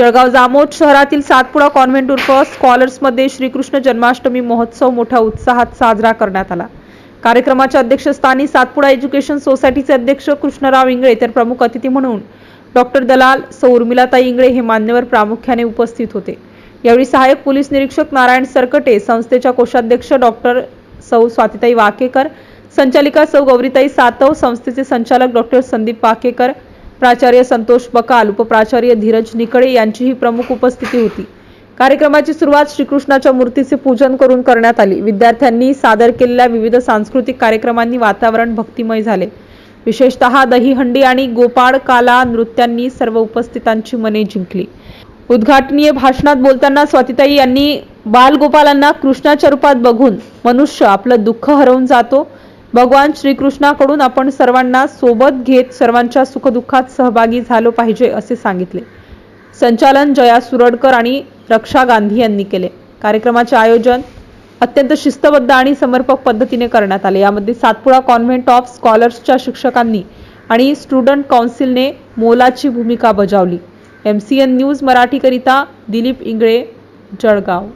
जळगाव जामोद शहरातील सातपुडा कॉन्व्हेंट उर्फ स्कॉलर्समध्ये श्रीकृष्ण जन्माष्टमी महोत्सव मोठ्या उत्साहात साजरा करण्यात आला. कार्यक्रमाच्या अध्यक्षस्थानी सातपुडा एज्युकेशन सोसायटीचे अध्यक्ष कृष्णराव इंगळे तर प्रमुख अतिथी म्हणून डॉक्टर दलाल सौ. उर्मिलाताई इंगळे हे मान्यवर प्रामुख्याने उपस्थित होते. यावेळी सहाय्यक पोलीस निरीक्षक नारायण सरकटे संस्थेच्या कोषाध्यक्ष डॉक्टर सौ. स्वातिताई वाकेकर संचालिका सौ. गौरीताई सातव संस्थेचे संचालक डॉक्टर संदीप वाकेकर प्राचार्य संतोष बकाल उपप्राचार्य धीरज निकळे यांचीही प्रमुख उपस्थिती होती. कार्यक्रमाची सुरुवात श्रीकृष्णाच्या मूर्तीचे पूजन करून करण्यात आली. विद्यार्थ्यांनी सादर केलेल्या विविध सांस्कृतिक कार्यक्रमांनी वातावरण भक्तिमय झाले. विशेषतः दहीहंडी आणि गोपाळ काला नृत्यांनी सर्व उपस्थितांची मने जिंकली. उद्घाटनीय भाषणात बोलताना स्वातिताई यांनी बालगोपालांना कृष्णाच्या रूपात बघून मनुष्य आपलं दुःख हरवून जातो भगवान श्रीकृष्णाकडून आपण सर्वांना सोबत घेत सर्वांच्या सुखदुःखात सहभागी झालो पाहिजे असे सांगितले. संचालन जया सुरडकर आणि रक्षा गांधी यांनी केले. कार्यक्रमाचे आयोजन अत्यंत शिस्तबद्ध आणि समर्पक पद्धतीने करण्यात आले. यामध्ये सातपुडा कॉन्व्हेंट ऑफ स्कॉलर्सच्या शिक्षकांनी आणि स्टुडंट काउन्सिलने मोलाची भूमिका बजावली. एम सी एन न्यूज मराठीकरिता दिलीप इंगळे जळगाव.